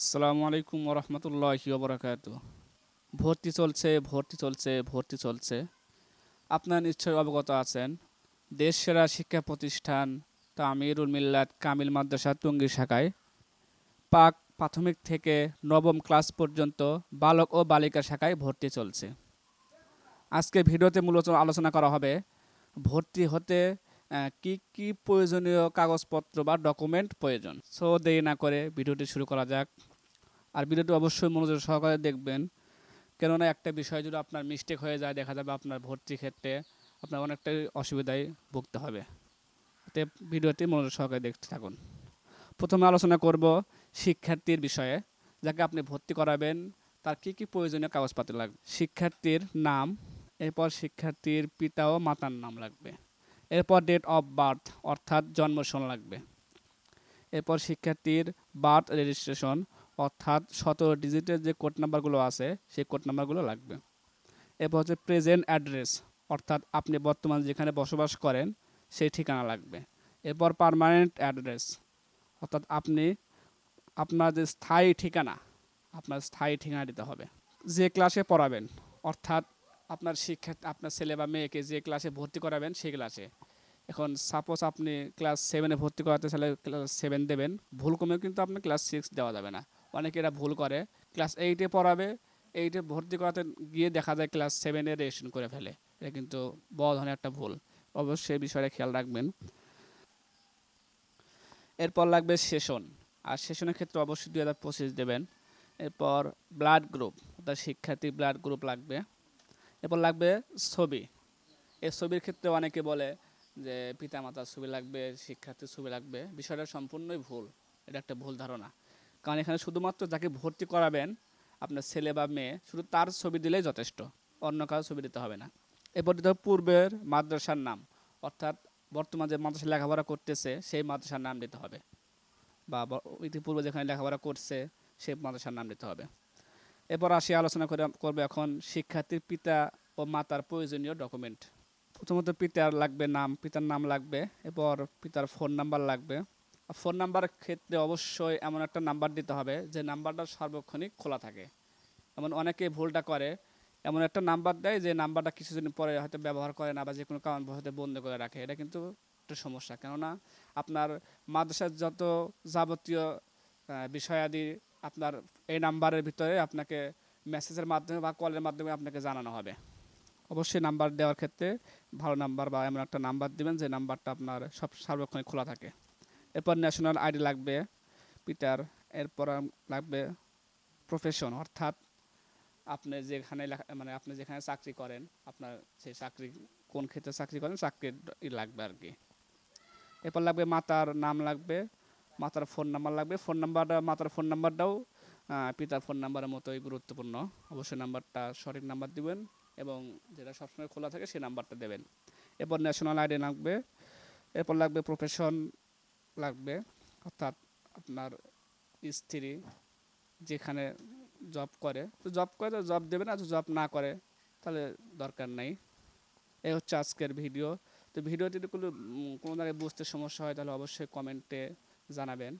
আসসালামু আলাইকুম ওরহমতুল্লাহি ওবরাকাত ভর্তি চলছে ভর্তি চলছে ভর্তি চলছে। আপনার নিশ্চয়ই অবগত আছেন দেশ সেরা শিক্ষা প্রতিষ্ঠান তামিরুল মিল্লাত কামিল মাদ্রাসা টঙ্গী শাখায় পাক প্রাথমিক থেকে নবম ক্লাস পর্যন্ত বালক ও বালিকা শাখায় ভর্তি চলছে। আজকে ভিডিওতে মূলত আলোচনা করা হবে, ভর্তি হতে কি কি প্রয়োজনীয় কাগজপত্র বা ডকুমেন্ট প্রয়োজন। সো দেরি না করে ভিডিওটি শুরু করা যাক। আর ভিডিওটি অবশ্যই মনোযোগ সহকারে দেখবেন। কেননা একটা বিষয় যদি আপনার মিস্টেক হয়ে যায়, দেখা যাবে আপনার ভর্তি ক্ষেত্রে আপনার অনেকটাই অসুবিধায় ভুগতে হবে। তে ভিডিওটি মনোযোগ সহকারে দেখতে থাকুন। প্রথমে আলোচনা করব শিক্ষার্থীর বিষয়ে, যাকে আপনি ভর্তি করাবেন, তার কি কি প্রয়োজনীয় কাগজপত্র লাগবে? শিক্ষার্থীর নাম, এরপর শিক্ষার্থীর পিতা ও মাতার নাম লাগবে। এরপর ডেট অফ বার্থ অর্থাৎ জন্মসন লাগবে। এরপর শিক্ষার্থীর বার্থ রেজিস্ট্রেশন অর্থাৎ সতেরো ডিজিটের যে কোড নাম্বারগুলো আছে, সেই কোড নাম্বারগুলো লাগবে। এরপর হচ্ছে প্রেজেন্ট অ্যাড্রেস, অর্থাৎ আপনি বর্তমানে যেখানে বসবাস করেন, সেই ঠিকানা লাগবে। এরপর পার্মানেন্ট অ্যাড্রেস, অর্থাৎ আপনি, আপনার যে স্থায়ী ঠিকানা, আপনার স্থায়ী ঠিকানা দিতে হবে। যে ক্লাসে পড়াবেন, অর্থাৎ আপনার শিক্ষা, আপনার ছেলে বা মেয়েকে যে ক্লাসে ভর্তি করাবেন, সেই ক্লাসে। এখন সাপোজ আপনি ক্লাস সেভেনে ভর্তি করাতে চাইলে ক্লাস সেভেন দেবেন, ভুল কমেও কিন্তু আপনি ক্লাস সিক্স দেওয়া যাবে না। অনেকে এরা ভুল করে। ক্লাস এইটে পড়াবে এইটে ভর্তি করাতে গিয়ে দেখা যায় ক্লাস সেভেনে রেজিস্ট্রেশন করে ফেলে। এটা কিন্তু বড় ধরনের একটা ভুল। অবশ্যই বিষয়টা খেয়াল রাখবেন। এরপর লাগবে সেশন আর সেশনের ক্ষেত্রে অবশ্যই দুই হাজার পঁচিশ দেবেন। এরপর ব্লাড গ্রুপ অর্থাৎ শিক্ষার্থী ব্লাড গ্রুপ লাগবে। এরপর লাগবে ছবি। এই ছবির ক্ষেত্রে অনেকে বলে যে পিতামাতার ছবি লাগবে, শিক্ষার্থীর ছবি লাগবে। বিষয়টা সম্পূর্ণই ভুল। এটা একটা ভুল ধারণা। কারণ এখানে শুধুমাত্র যাকে ভর্তি করাবেন আপনার ছেলে বা মেয়ে, শুধু তার ছবি দিলেই যথেষ্ট, অন্য কারও ছবি দিতে হবে না। এরপর দিতে হবে পূর্বের মাদ্রাসার নাম, অর্থাৎ বর্তমান যে মাদ্রাসা লেখাপড়া করতেছে, সেই মাদ্রাসার নাম দিতে হবে। বা ইতিপূর্বে যেখানে লেখাপড়া করছে, সেই মাদ্রাসার নাম দিতে হবে। এরপর আসি, আলোচনা করে, করবে এখন শিক্ষার্থীর পিতা ও মাতার প্রয়োজনীয় ডকুমেন্ট প্রথমত পিতার লাগবে নাম, পিতার নাম লাগবে, এরপর পিতার ফোন নাম্বার লাগবে। ফোন নাম্বারের ক্ষেত্রে অবশ্যই এমন একটা নাম্বার দিতে হবে যে নাম্বারটা সার্বক্ষণিক খোলা থাকে। এমন অনেকে ভুলটা করে, এমন একটা নাম্বার দেয় যে নাম্বারটা কিছুদিন পরে হয়তো ব্যবহার করে না বা যে কোনো কারণ হয়তো বন্ধ করে রাখে। এটা কিন্তু একটা সমস্যা, কেননা আপনার মাদ্রাসার যত যাবতীয় বিষয়াদি আপনার এই নাম্বারের ভিতরে আপনাকে মেসেজের মাধ্যমে বা কলের মাধ্যমে আপনাকে জানানো হবে। অবশ্যই নাম্বার দেওয়ার ক্ষেত্রে ভালো নাম্বার বা এমন একটা নাম্বার দিবেন যে নাম্বারটা আপনার সব সার্বক্ষণিক খোলা থাকে। এরপর ন্যাশনাল আইডি লাগবে, পিটার, এরপর লাগবে প্রফেশন অর্থাৎ আপনি যেখানে মানে আপনি যেখানে চাকরি করেন, আপনার সেই চাকরি, কোন ক্ষেত্রে চাকরি করেন, চাকরির লাগবে আর কি। এরপর লাগবে মাতার নাম লাগবে, মাতার ফোন নাম্বার লাগবে ফোন নাম্বারটা মাতার ফোন নাম্বারটাও পিতার ফোন নাম্বারের মতোই গুরুত্বপূর্ণ। অবশ্যই নাম্বারটা সঠিক নাম্বার দিবেন এবং যেটা সবসময় খোলা থাকে সেই নাম্বারটা দেবেন। এরপর ন্যাশনাল আইডি লাগবে, এরপর লাগবে প্রফেশন লাগবে, অর্থাৎ আপনার স্ত্রী যেখানে জব করে, তো জব করে তো জব দেবে না জব না করে, তাহলে দরকার নেই। এই হচ্ছে আজকের ভিডিও। তো ভিডিওটি যদি কোনো কোনো জায়গায় বুঝতে সমস্যা হয়, তাহলে অবশ্যই কমেন্টে জানাবেন।